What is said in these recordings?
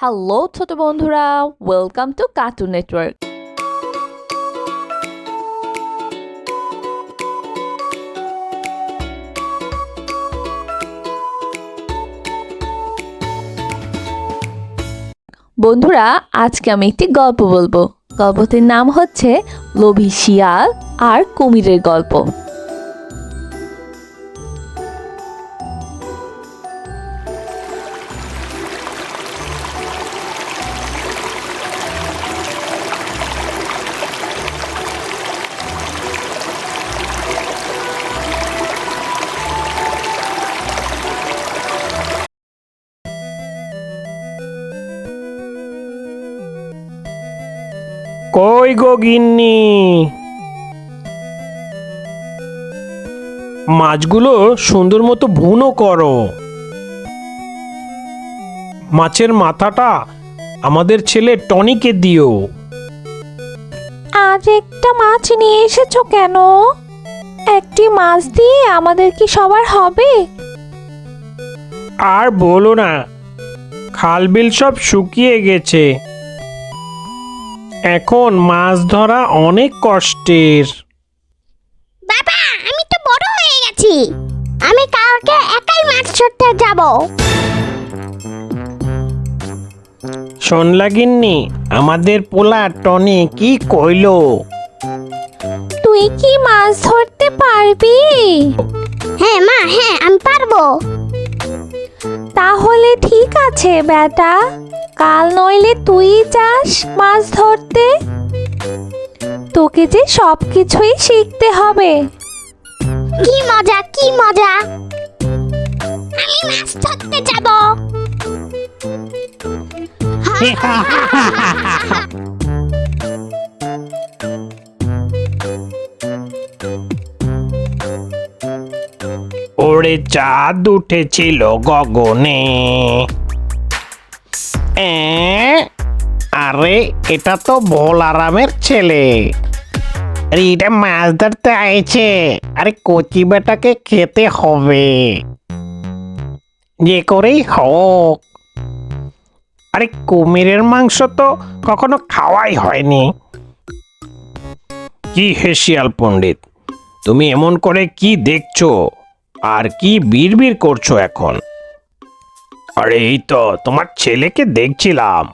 Hello ছোট বন্ধুরা welcome to cartoon network বন্ধুরা, আজকে আমি একটি গল্প বলব। গল্পটির নাম হচ্ছে লোভী শিয়াল আর কুমিরের গল্প। কই গো গিন্নি? মাছগুলো সুন্দর মতো ভুনো করো। মাছের মাথাটা আমাদের ছেলে টনিকে দিও। আজ একটা মাছ নিয়ে এসেছ কেন? একটি মাছ দিয়ে আমাদের কি সবার হবে? আর বলো না খাল বিল সব শুকিয়ে গেছে। এখন মাছ ধরা অনেক কষ্টের। বাবা আমি তো বড় হয়ে গেছি। আমি কালকে একাই মাছ ধরতে যাব। শোনলা গিন্নি আমাদের পোলা টনি কি কইলো? তুই কি মাছ ধরতে পারবি? হ্যাঁ মা হ্যাঁ আমি পারব। তাহলে ঠিক আছে বেটা। কাল নইলে তুই যাস মাছ ধরতে। তোকে যে সব কিছুই শিখতে হবে। কি মজা কি মজা। আমি মাছ ধরতে যাব। ওরে চাঁদ উঠেছিল গগনে। আরে, এটা তো ভোল আরামের ছেলে। আরে, এটা মাছ ধরতে আইছে আরে, কচি বেটাকে খেতে হবে। যে করেই হোক। আরে, কুমিরের মাংস তো কখনো খাওয়াই হয়নি। কি হেসিয়াল পণ্ডিত, তুমি এমন করে কি দেখছ? আর কি বিড়বিড় করছ এখন? আরে, এই তো, তোমার ছেলেকে দেখছিলাম।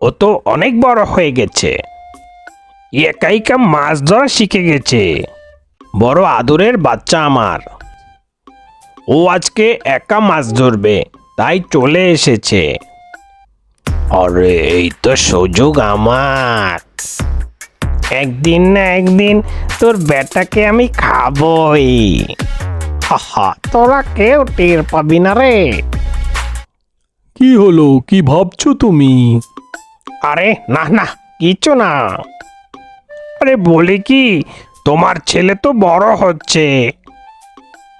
ও তো অনেক বড় হয়ে গেছে। একা একা মাছ ধরা শিখে গেছে। বড় আদরের বাচ্চা আমার। ও আজকে একা মাছ ধরবে, তাই চলে এসেছে। আরে, এই তো সুযোগ আমার। একদিন না একদিন তোর বেটাকে আমি খাবই। হাহা তোরা কেউ টের পাবি না রে। কি হলো? কি ভাবছ তুমি? আরে না না কিছু না। আরে বলি কি তোমার ছেলে তো বড় হচ্ছে।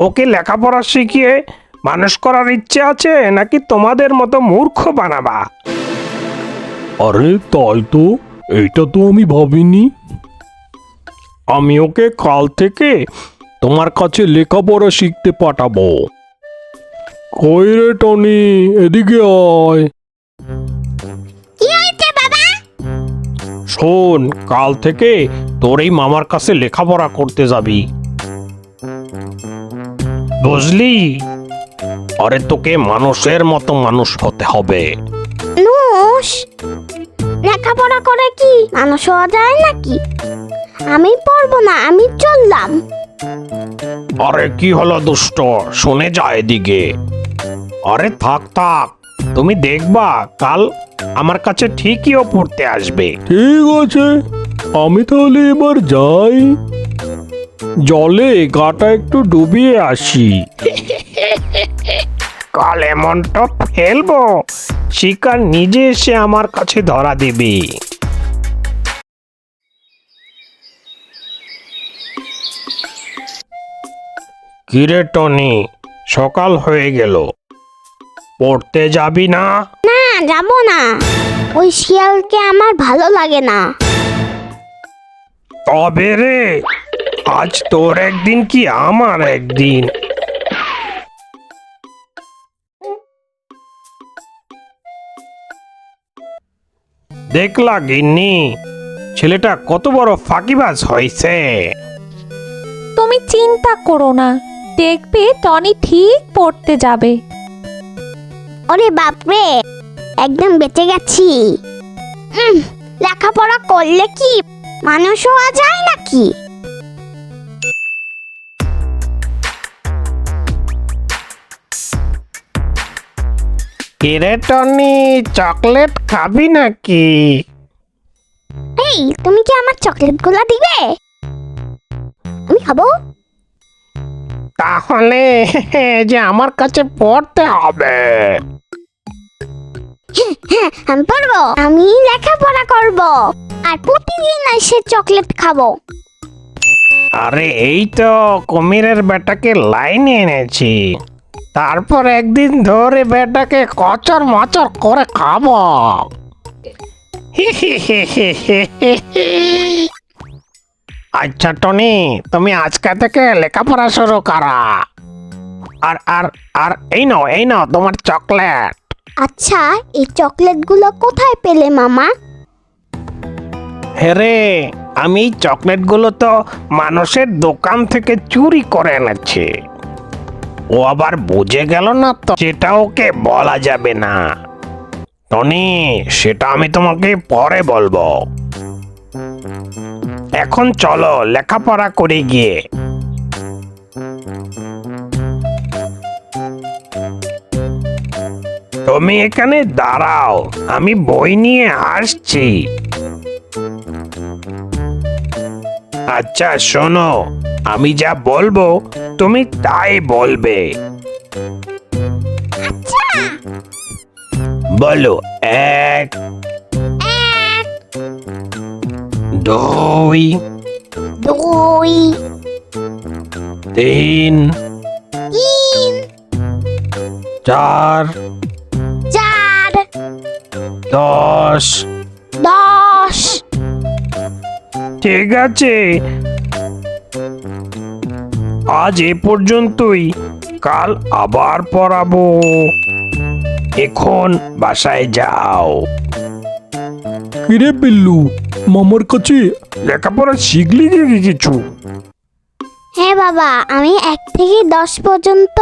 ওকে লেখাপড়া শিখিয়ে মানুষ করার ইচ্ছে আছে নাকি তোমাদের মতো মূর্খ বানাবা? আরে তাই তো। এইটা তো আমি ভাবিনি। আমি ওকে কাল থেকে তোমার কাছে লেখাপড়া শিখতে পাঠাবো। কই রে টনি? এদিকে আয়। কি হয়েছে বাবা? শোন কাল থেকে তোর এই মামার কাছে লেখাপড়া করতে যাবি। বুঝলি? আরে তোকে মানুষের মতো মানুষ হতে হবে। লেখাপড়া করে কি? মানুষ হওয়া যায় নাকি? আমি পড়ব না আমি চললাম। আরে কি হলো দুষ্ট? শুনে যা এদিকে। আরে থাক থাক। তুমি দেখবা কাল আমার কাছে ঠিকই ও পড়তে আসবে। ঠিক আছে আমি তাহলে এবার যাই। জলে গাটা একটু ডুবিয়ে আসি। কাল এমনটা ফেলব শিকার নিজে এসে আমার কাছে ধরা দেবে। কিরে টনি সকাল হয়ে গেল। পড়তে যাবি না? না যাব না। ওই শিয়ালকে আমার ভালো লাগে না। তবে রে আজ তোর একদিন কি আমার একদিন? দেখলা গিন্নি ছেলেটা কত বড় ফাঁকিবাজ হয়েছে। তুমি চিন্তা করো না দেখবে টনি ঠিক পড়তে যাবে। ওরে বাপরে একদম বেঁচে গেছি। উম, লেখাপড়া করলে কি মানুষ হওয়া যায় নাকি? কিরে টনি চকলেট খাবি নাকি? এই তুমি কি আমার চকলেটগুলো দিবে? আমি খাব? তাহলে যে আমার কাছে পড়তে হবে। হ্যাঁ আমি পারব আমি লেখাপড়া করব। আর প্রতিদিন এসে চকলেট খাব। আরে এই তো কুমিরের বেটাকে লাইনে এনেছি। তারপর একদিন ধরে বেটাকে কচর মচর করে খাব। আচ্ছা টনি তুমি আজকে থেকে লেখাপড়া শুরু করা। আর আর আর এই নাও এই নাও তোমার চকলেট। আচ্ছা এই চকলেটগুলো কোথায় পেলে মামা? হেরে আমি চকলেটগুলো তো মানুষের দোকান থেকে চুরি করে এনেছি। ও আবার বুঝে গেল না তো। সেটা ওকে বলা যাবে না। টনি, সেটা আমি তোমাকে পরে বলব। এখন চলো লেখাপড়া করে গিয়ে। তুমি এখানে দাঁড়াও, আমি বই নিয়ে আসছি। আচ্ছা শোনো আমি যা বলব তুমি তাই বলবে। বলো এক এক দুই দুই তিন তিন চার চার দশ দশ ঠিক আছে। আজ এ পর্যন্তই। কাল আবার পড়াবো। এখন বাসায় যাও। কিরে বিল্লু মামার কাছে লেখাপড়া শিখলি কি কিছু? হ্যাঁ বাবা আমি এক থেকে দশ পর্যন্ত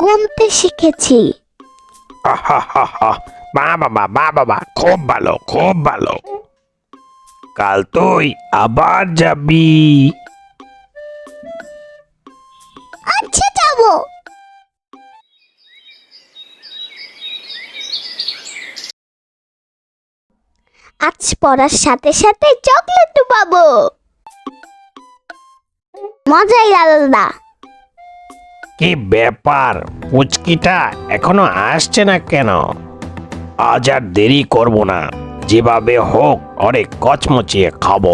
গুনতে শিখেছি। আহাহাহা, বা বাবা বা বাবা খুব ভালো খুব ভালো। কাল তুই আবার যাবি। আচ্ছা যাব। আজ পড়ার সাথে সাথে চকলেটও পাবো। মজাই আলাদা। কি ব্যাপার পুচকিটা এখনও আসছে না কেন? আজ আর দেরি করব না। যেভাবে হোক অনেক কচমচিয়ে খাব।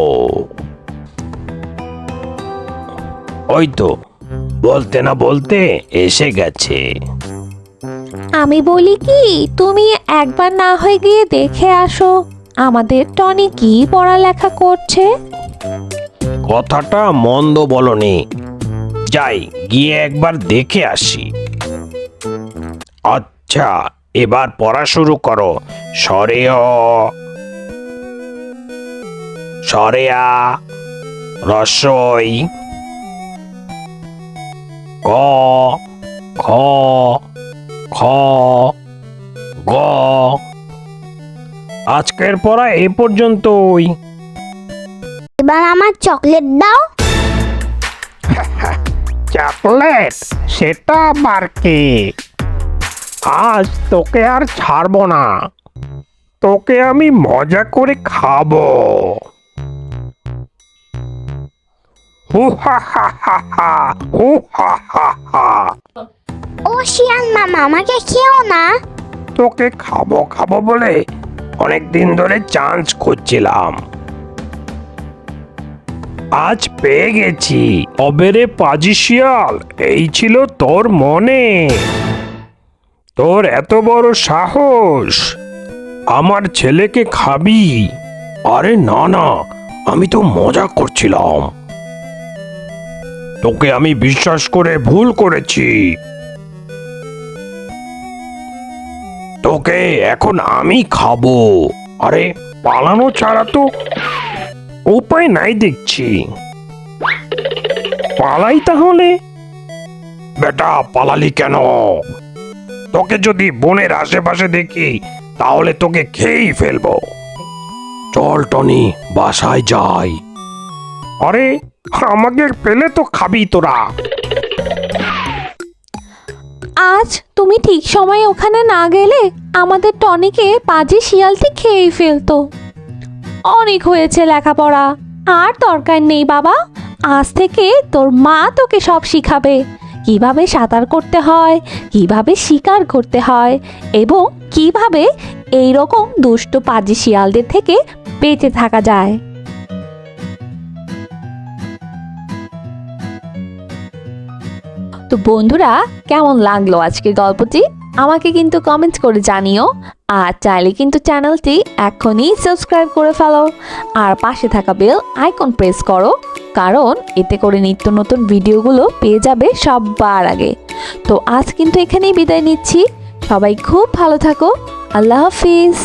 ওই তো বলতে না বলতে এসে গেছে। আমি বলি কি তুমি একবার না হয়ে গিয়ে দেখে আসো আমাদের টনি কি পড়ালেখা করছে। কথাটা মন্দ বলনি। যাই গিয়ে একবার দেখে আসি। আচ্ছা এবার পড়া শুরু করো। সরেয় সরেয়া রসই ক খ খ গ। আজকের পড়া এ পর্যন্তই। এবার আমার চকলেট দাও। চকলেট? সেটা আবার কি? আজ তোকে আর ছাড়বো না। তোকে আমি মজা করে খাব। হু হা হা হা হা হু হা হা হা ও শিয়াল মামা, আমাকে খেও না। তোকে খাব খাব বলে অনেক দিন ধরে চান্স খুঁজছিলাম। আজ পেয়ে গেছি। অবেরে পাজি শিয়াল এই ছিল তোর মনে। তোর এত বড় সাহস। আমার ছেলেকে খাবি। আরে না না, আমি তো মজা করছিলাম। তোকে আমি বিশ্বাস করে ভুল করেছি। তোকে এখন আমি খাব। আরে, পালানো ছাড়া তো উপায় নাই দেখছি। পালাই তাহলে? বেটা, পালালি কেন? তোকে যদি বনের আশেপাশে দেখি, তাহলে তোকে খেয়েই ফেলব। চল টনি, বাসায় যাই। আরে আমাকে পেলে তো খাবি তোরা। আজ তুমি ঠিক সময়ে ওখানে না গেলে আমাদের টনিকে পাজি শিয়ালটি খেয়েই ফেলতো। অনেক হয়েছে লেখাপড়া। আর দরকার নেই বাবা। আজ থেকে তোর মা তোকে সব শিখাবে। কীভাবে সাঁতার করতে হয়, কীভাবে শিকার করতে হয় এবং কীভাবে এই রকম দুষ্ট পাজি শিয়ালদের থেকে বেঁচে থাকা যায়। তো বন্ধুরা, কেমন লাগল আজকের গল্পটি? আমাকে কিন্তু কমেন্ট করে জানিও। আর চাইলে কিন্তু চ্যানেলটি এখনই সাবস্ক্রাইব করে ফেলো। আর পাশে থাকা বেল আইকন প্রেস করো, কারণ এতে করে নিত্য নতুন ভিডিওগুলো পেয়ে যাবে সবার আগে। তো আজ কিন্তু এখানেই বিদায় নিচ্ছি। সবাই খুব ভালো থাকো। আল্লাহ হাফিজ।